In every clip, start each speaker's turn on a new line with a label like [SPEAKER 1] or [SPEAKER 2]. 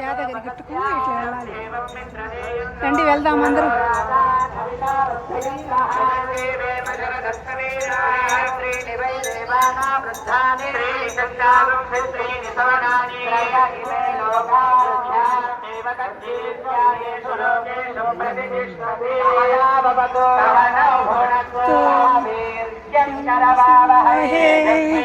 [SPEAKER 1] యాదగిరి గుట్టుకు ఇట్లా వెళ్ళాలి. రండి వెళ్దాం అందరూ. హే.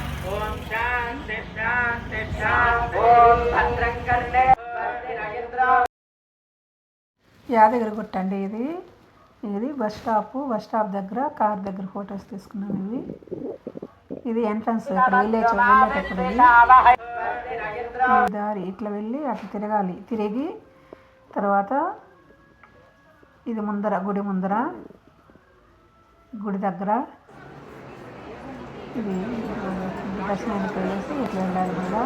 [SPEAKER 1] యాదగిరి గుట్ట అండి ఇది. ఇది బస్ స్టాప్ బస్ స్టాప్ దగ్గర కార్ దగ్గర ఫొటోస్ తీసుకున్నాం ఇవి. ఇది ఎంట్రన్స్ ఇక్కడ విలేజ్ దారి ఇట్లా వెళ్ళి అట్లా తిరగాలి. తిరిగి తర్వాత ఇది ముందర గుడి ముందర. గుడి దగ్గర. ఇది దర్శనానికి వెళ్ళేసి ఇట్లా వెళ్ళాలి కూడా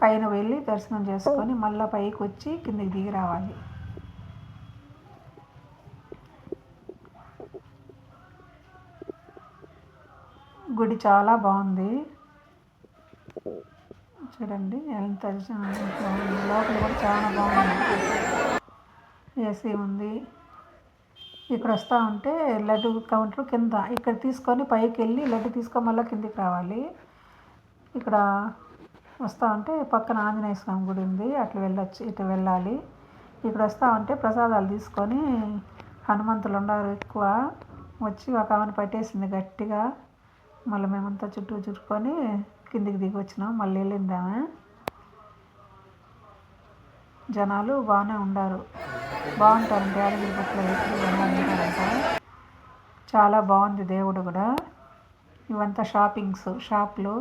[SPEAKER 1] పైన వెళ్ళి దర్శనం చేసుకొని మళ్ళీ పైకి వచ్చి కిందకి దిగి రావాలి. గుడి చాలా బాగుంది. చూడండి ఎంత లోపల కూడా చాలా బాగుంది. ఏసీ ఉంది. ఇక్కడ వస్తూ ఉంటే లడ్డు కౌంటర్ కింద ఇక్కడ తీసుకొని పైకి వెళ్ళి లడ్డు తీసుకొని మళ్ళీ కిందికి రావాలి. ఇక్కడ వస్తూ ఉంటే పక్కన ఆంజనేయ స్వామి గుడి ఉంది. అట్లా వెళ్ళొచ్చు ఇటు వెళ్ళాలి. ఇక్కడ వస్తూ ఉంటే ప్రసాదాలు తీసుకొని హనుమంతులు ఉన్నారు ఎక్కువ. వచ్చి ఒక ఆమెను పట్టేసింది గట్టిగా. మళ్ళీ మేమంతా చుట్టూ చుట్టుకొని కిందికి దిగి వచ్చినాం. మళ్ళీ వెళ్ళిందామె. జనాలు బాగానే ఉండారు. బాగుంటారండి యాదగిరి గుట్టలో ఎప్పుడు వెళ్ళాలంటారంట చాలా బాగుంది దేవుడు కూడా. ఇవంతా షాపింగ్స్ షాప్లు.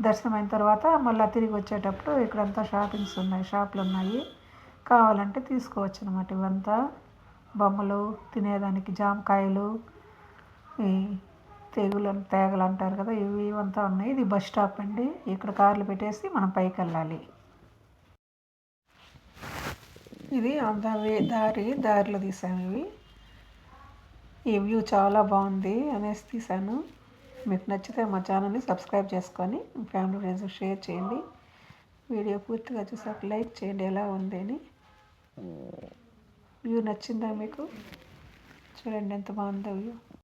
[SPEAKER 1] దర్శనం అయిన తర్వాత మళ్ళీ తిరిగి వచ్చేటప్పుడు ఇక్కడంతా షాపింగ్స్ ఉన్నాయి షాపులు ఉన్నాయి. కావాలంటే తీసుకోవచ్చు అనమాట ఇవంతా. బొమ్మలు తినేదానికి జామకాయలు ఈ తెగులు తేగలు అంటారు కదా ఇవి ఇవంతా ఉన్నాయి. ఇది బస్ స్టాప్ అండి. ఇక్కడ కార్లు పెట్టేసి మనం పైకి వెళ్ళాలి. ఇది వే- దారి దారిలో తీసాము ఇవి. ఈ వ్యూ చాలా బాగుంది అనేసి తీసాను మీకు నచ్చితే మా ఛానల్ని సబ్స్క్రైబ్ చేసుకొని మీ ఫ్యామిలీ ఫ్రెండ్స్ షేర్ చేయండి. వీడియో పూర్తిగా చూసాక లైక్ చేయండి ఎలా ఉంది అని. వ్యూ నచ్చిందా మీకు? చూడండి ఎంత బాగుందో వ్యూ.